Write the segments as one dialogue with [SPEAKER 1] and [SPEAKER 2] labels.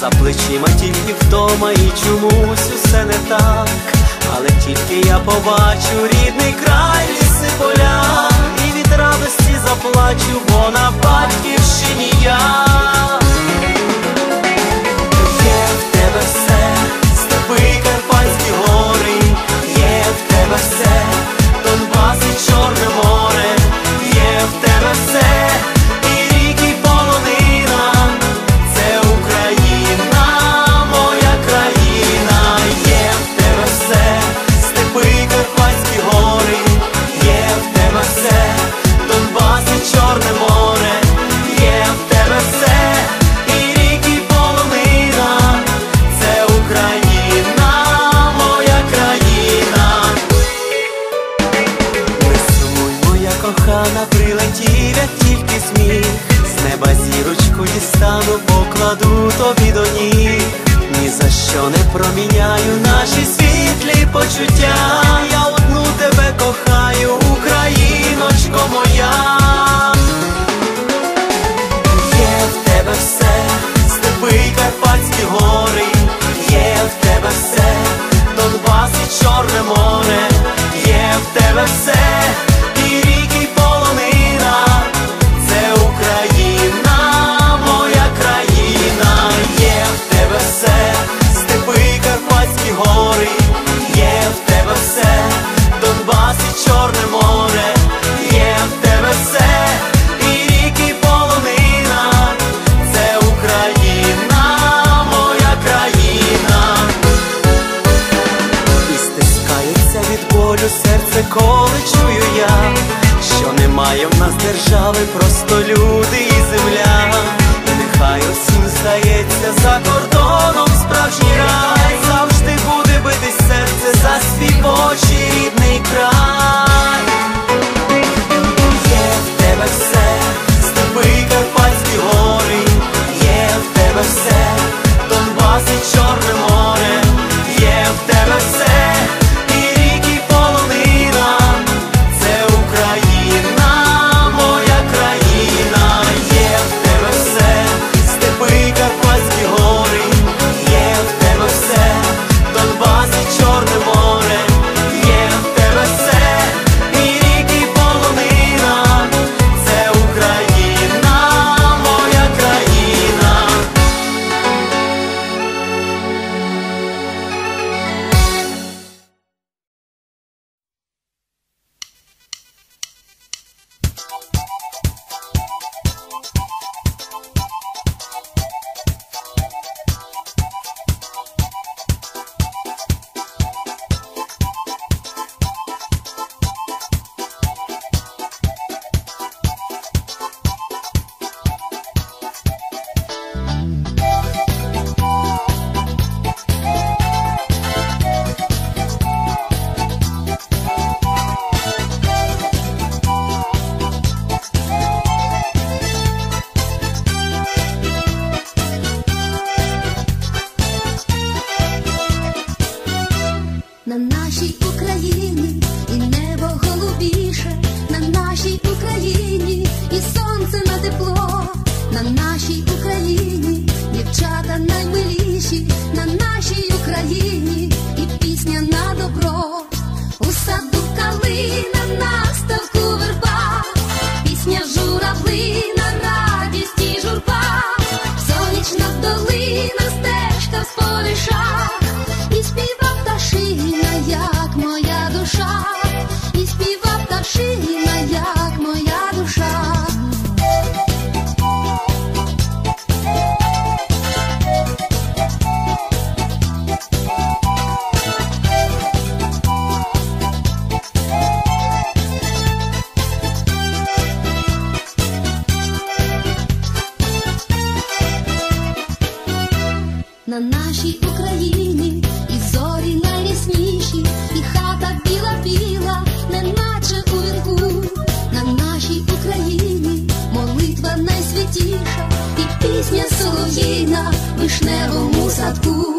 [SPEAKER 1] За плечима тільки вдома і чомусь усе не так, але тільки я побачу рідний край ліси поля, і від радості заплачу, бо на батьківщині я. що не проміняю наші світлі почуття. Я одну тебе кохаю, Україночко моя.
[SPEAKER 2] нашій Україні і небо голубіше. вишневому садку.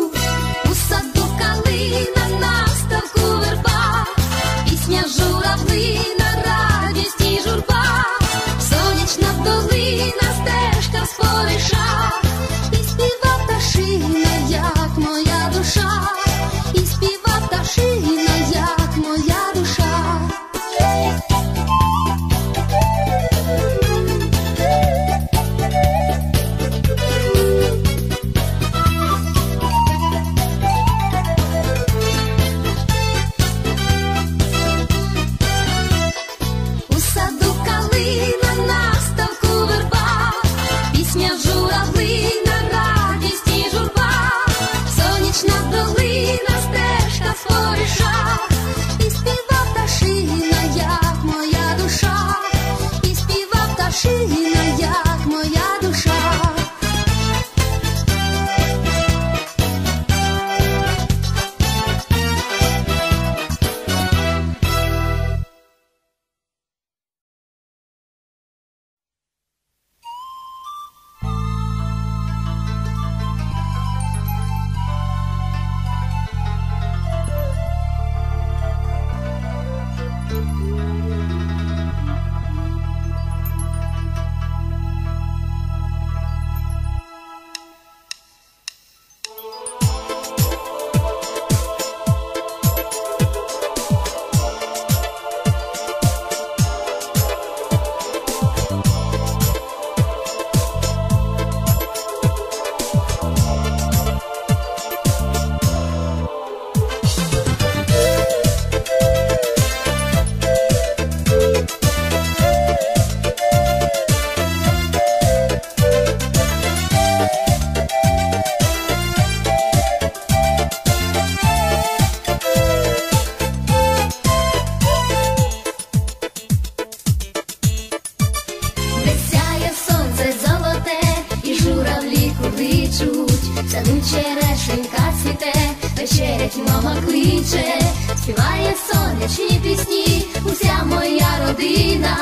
[SPEAKER 2] Мама кличе, співає сонячні пісні, уся моя родина,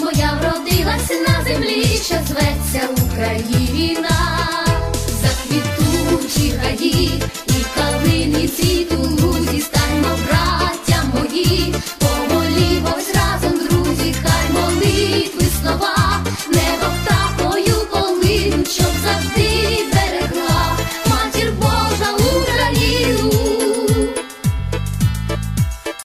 [SPEAKER 2] моя вродилася на землі, що зветься Україна, за квітучі гаї і калини цвіту, зі стаймо браття мої.